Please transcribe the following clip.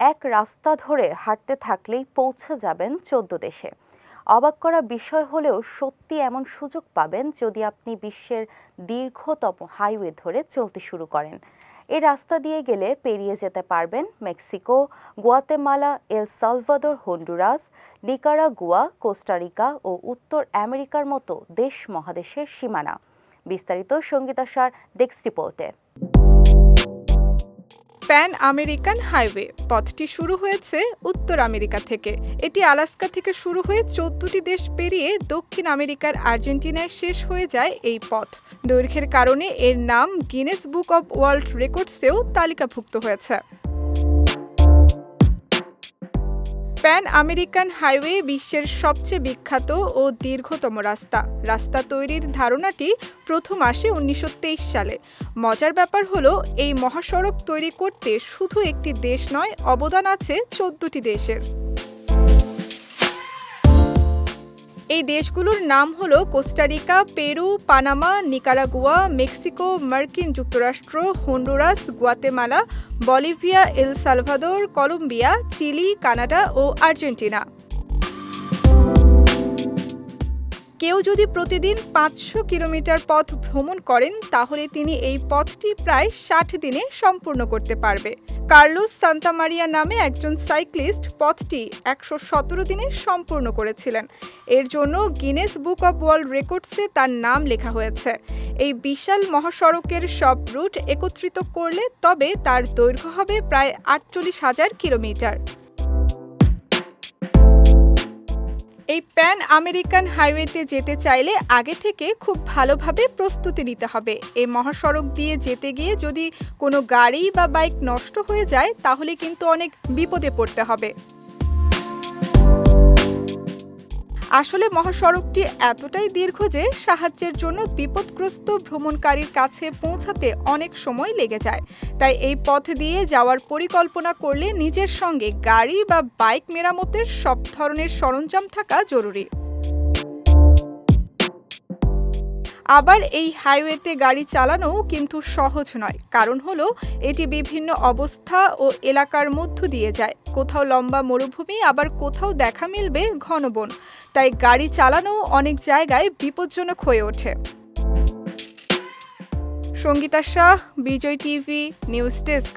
এক রাস্তা ধরে হাঁটতে থাকলেই পৌঁছে যাবেন চোদ্দ দেশে। অবাক করা বিষয় হলেও সত্যি এমন সুযোগ পাবেন যদি আপনি বিশ্বের দীর্ঘতম হাইওয়ে ধরে চলতে শুরু করেন। এই রাস্তা দিয়ে গেলে পেরিয়ে যেতে পারবেন Mexico, Guatemala, El Salvador, Honduras, Nicaragua, Costa Rica ও উত্তর আমেরিকার মতো দেশ মহাদেশের সীমানা। বিস্তারিত সঙ্গীতাসার ডেস্ক রিপোর্টে। Pan American highway. পথটি শুরু হয়েছে উত্তর আমেরিকা থেকে। এটি আলাস্কা থেকে শুরু হয়ে চোদ্দটি দেশ পেরিয়ে দক্ষিণ আমেরিকার আর্জেন্টিনায় শেষ হয়ে যায় এই পথ। দৈর্ঘ্যের কারণে এর নাম গিনেস বুক অব ওয়ার্ল্ড রেকর্ডসেও তালিকাভুক্ত হয়েছে। প্যান আমেরিকান হাইওয়ে বিশ্বের সবচেয়ে বিখ্যাত ও দীর্ঘতম রাস্তা। রাস্তা তৈরির ধারণাটি প্রথম আসে উনিশশো তেইশ সালে। মজার ব্যাপার হলো, এই মহাসড়ক তৈরি করতে শুধু একটি দেশ নয়, অবদান আছে চোদ্দটি দেশের। এই দেশগুলোর নাম হলো Costa Rica Peru, Panama, Nicaragua, Mexico, মার্কিন যুক্তরাষ্ট্র, Honduras, Guatemala, Bolivia, El Salvador, Colombia, Chile, Canada ও আর্জেন্টিনা। কেউ যদি প্রতিদিন পাঁচশো কিলোমিটার পথ ভ্রমণ করেন, তাহলে তিনি এই পথটি প্রায় ষাট দিনে সম্পূর্ণ করতে পারবে। কার্লোস সান্তামারিয়া নামে একজন সাইক্লিস্ট পথটি একশো সতেরো দিনে সম্পূর্ণ করেছিলেন। এর জন্য গিনেস বুক অব ওয়ার্ল্ড রেকর্ডসে তার নাম লেখা হয়েছে। এই বিশাল মহাসড়কের সব রুট একত্রিত করলে তবে তার দৈর্ঘ্য হবে প্রায় আটচল্লিশ হাজার কিলোমিটার। এই প্যান আমেরিকান হাইওয়েতে যেতে চাইলে আগে থেকে খুব ভালোভাবে প্রস্তুতি নিতে হবে। এই মহাসড়ক দিয়ে যেতে গিয়ে যদি কোনো গাড়ি বা বাইক নষ্ট হয়ে যায়, তাহলে কিন্তু অনেক বিপদে পড়তে হবে। আসলে মহাসড়কটি এতটাই দীর্ঘ যে সাহায্যের জন্য বিপদগ্রস্ত ভ্রমণকারীর কাছে পৌঁছাতে অনেক সময় লেগে যায়। তাই এই পথ দিয়ে যাওয়ার পরিকল্পনা করলে নিজের সঙ্গে গাড়ি বা বাইক মেরামতের সব ধরনের সরঞ্জাম থাকা জরুরি। আবার এই হাইওয়েতে গাড়ি চালানো কিন্তু সহজ নয়। কারণ হলো, এটি বিভিন্ন অবস্থা ও এলাকার মধ্য দিয়ে যায়। কোথাও লম্বা মরুভূমি, আবার কোথাও দেখা মিলবে ঘনবন তাই গাড়ি চালানো অনেক জায়গায় বিপজ্জনক হয়ে ওঠে। Sangita Shah, Vijay TV, news desk.